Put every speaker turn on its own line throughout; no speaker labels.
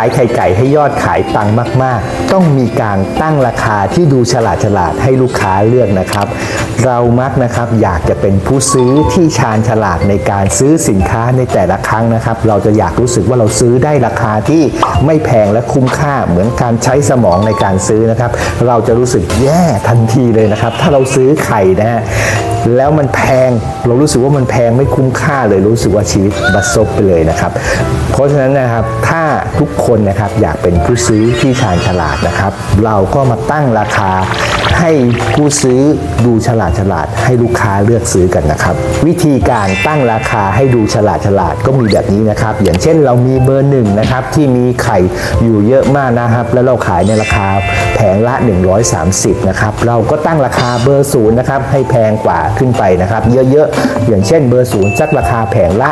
ายไข่ไก่ให้ยอดขายตังมาก ๆ ต้องมีการตั้งราคาที่ดูฉลาดฉลาดให้ลูกค้าเลือกนะครับ เรามักนะครับอยากจะเป็นผู้ซื้อที่ชาญฉลาดในการซื้อสินค้าในแต่ละครั้งนะครับ เราจะอยากรู้สึกว่าเราซื้อได้ราคาที่ไม่แพงและคุ้มค่าเหมือนการใช้สมองในการซื้อนะครับ เราจะรู้สึกแย่ทันทีเลยนะครับ ถ้าเราซื้อไข่นะฮะ แล้วมันแพงเรารู้สึกว่ามันแพงไม่คุ้มค่าเลยรู้สึกว่าชีวิตบัดซบไปเลยนะครับ เพราะฉะนั้นนะครับถ้าทุกคนนะครับอยากเป็นผู้ซื้อที่ชาญฉลาดนะครับ เราก็มาตั้งราคาให้ผู้ซื้อดูฉลาดฉลาดให้ลูกค้าเลือกซื้อกันนะครับ วิธีการตั้งราคาให้ดูฉลาดฉลาดก็มีแบบนี้นะครับ อย่างเช่นเรามีเบอร์หนึ่งนะครับที่มีไข่อยู่เยอะมากนะครับ แล้วเราขายในราคาแผงละ 130นะครับเราก็ตั้งราคาเบอร์ศูนย์นะครับให้แพงกว่าขึ้นไปนะครับ เยอะๆอย่างเช่นเบอร์ศูนย์สักราคาแผงละ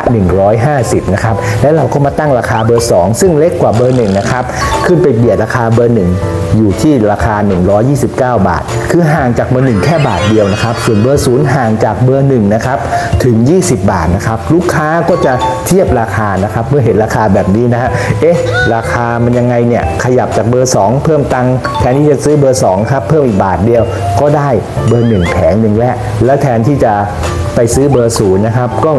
150นะครับแล้วเราก็มาตั้งราคาเบอร์ 2 ซึ่งเล็กกว่าเบอร์1นะครับขึ้นไปเบียดราคาเบอร์ 1 อยู่ที่ราคา 129 บาท คือห่างจากเบอร์หนึ่งแค่บาทเดียวนะครับ ส่วนเบอร์ศูนย์ห่างจากเบอร์หนึ่งนะครับถึง 20 บาทนะครับ ลูกค้าก็จะเทียบราคานะครับ เมื่อเห็นราคาแบบนี้นะฮะเอ๊ะ ราคามันยังไงเนี่ย ขยับจากเบอร์ 2 เพิ่มตังค์แทนที่จะซื้อเบอร์2ครับเพิ่มอีกบาทเดียวก็ได้เบอร์ 1 แผงหนึ่งแล้วและแทนที่จะ ไปซื้อเบอร์ศูนย์นะครับก็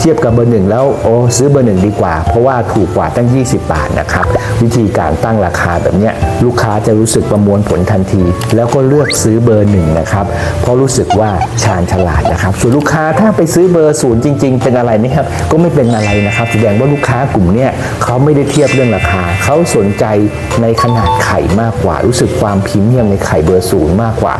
เทียบกับเบอร์หนึ่งแล้วโอ้ซื้อเบอร์หนึ่งดีกว่า เพราะว่าถูกกว่าตั้ง 20 บาทนะครับวิธีการตั้งราคาแบบนี้ลูกค้าจะรู้สึกประมวลผลทันที แล้วก็เลือกซื้อเบอร์หนึ่งนะครับเพราะรู้สึกว่าชาญฉลาดนะครับ ส่วนลูกค้าถ้าไปซื้อเบอร์ศูนย์จริง ๆ เป็นอะไรไหมครับก็ไม่เป็นอะไรนะครับแสดงว่าลูกค้ากลุ่มเนี้ยเขาไม่ได้เทียบเรื่องราคา เขาสนใจในขนาดไข่มากกว่า รู้สึกความพรีเมียมในไข่เบอร์ศูนย์มากกว่า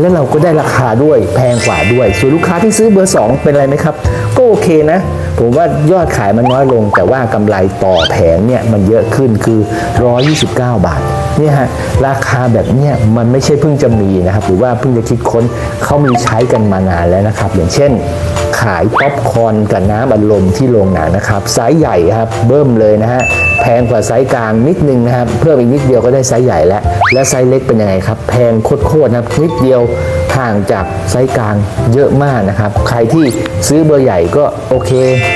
และเราก็ได้ราคาด้วยแพงกว่าด้วย ส่วนลูกค้าที่ซื้อเบอร์2 เป็นอะไรไหมครับ ก็โอเคนะ ผมว่ายอดขายมันน้อยลง แต่ว่ากำไรต่อแผงเนี่ยมันเยอะขึ้นคือ 129 บาทเนี่ยฮะราคาแบบเนี้ยมันไม่ใช่เพิ่งจะมีนะครับ หรือว่าเพิ่งจะคิดค้นเขามีใช้กันมานานแล้วนะครับ อย่างเช่น ขายป๊อปคอนกับน้ำอัดลมที่โรงหนังนะครับไซส์ใหญ่ครับเบิ่มเลยนะฮะ แพงกว่าไซส์กลางนิดนึงนะครับ เพิ่มอีกนิดเดียวก็ได้ไซส์ใหญ่แล้ว และไซส์เล็กเป็นยังไงครับ แพงโคตรๆนะครับนิดเดียวห่างจากไซส์กลางเยอะมากนะครับ ใครที่ซื้อเบอร์ใหญ่ก็โอเค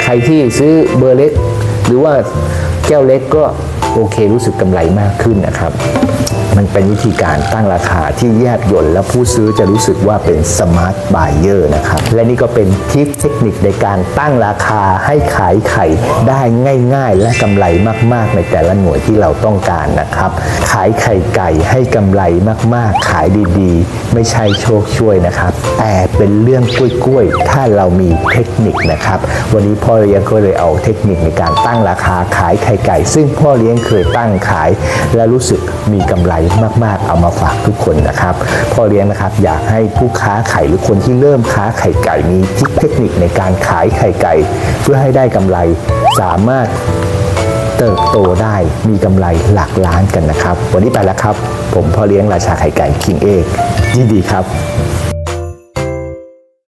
ใครที่ซื้อเบอร์เล็ก หรือว่าแก้วเล็กก็โอเครู้สึกกำไรมากขึ้นนะครับ มันเป็นวิธีการตั้งราคาที่แยบยลและผู้ซื้อจะรู้สึกว่าเป็นสมาร์ทบ u เ e อร์นะครับ และนี่ก็เป็นทิปเทคนิคในการตั้งราคาให้ขายไข่ได้ง่าย ๆ และกำไรมากๆ ในแต่ละหน่วยที่เราต้องการนะครับ ขายไข่ไก่ให้กำไรมากๆ ขายดีๆ ไม่ใช่โชคช่วยนะครับ แต่เป็นเรื่องกล้วยๆ ถ้าเรามีเทคนิคนะครับ วันนี้พ่อเลี้ยงก็เลยเอาเทคนิคในการตั้งราคาขายไข่ไก่ ซึ่งพ่อเลี้ยงเคยตั้งขาย และรู้สึกมีกำไรมากๆ เอามาฝากทุกคนนะครับพ่อเลี้ยงนะครับอยากให้ผู้ค้าไข่หรือคนที่เริ่มค้าไข่ไก่มีทิศเทคนิคในการขายไข่ไก่ เพื่อให้ได้กำไรสามารถเติบโตได้มีกำไรหลักล้านกันนะครับ วันนี้ไปแล้วครับ ผมพ่อเลี้ยงราชาไข่ไก่คิงเอกยินดีครับ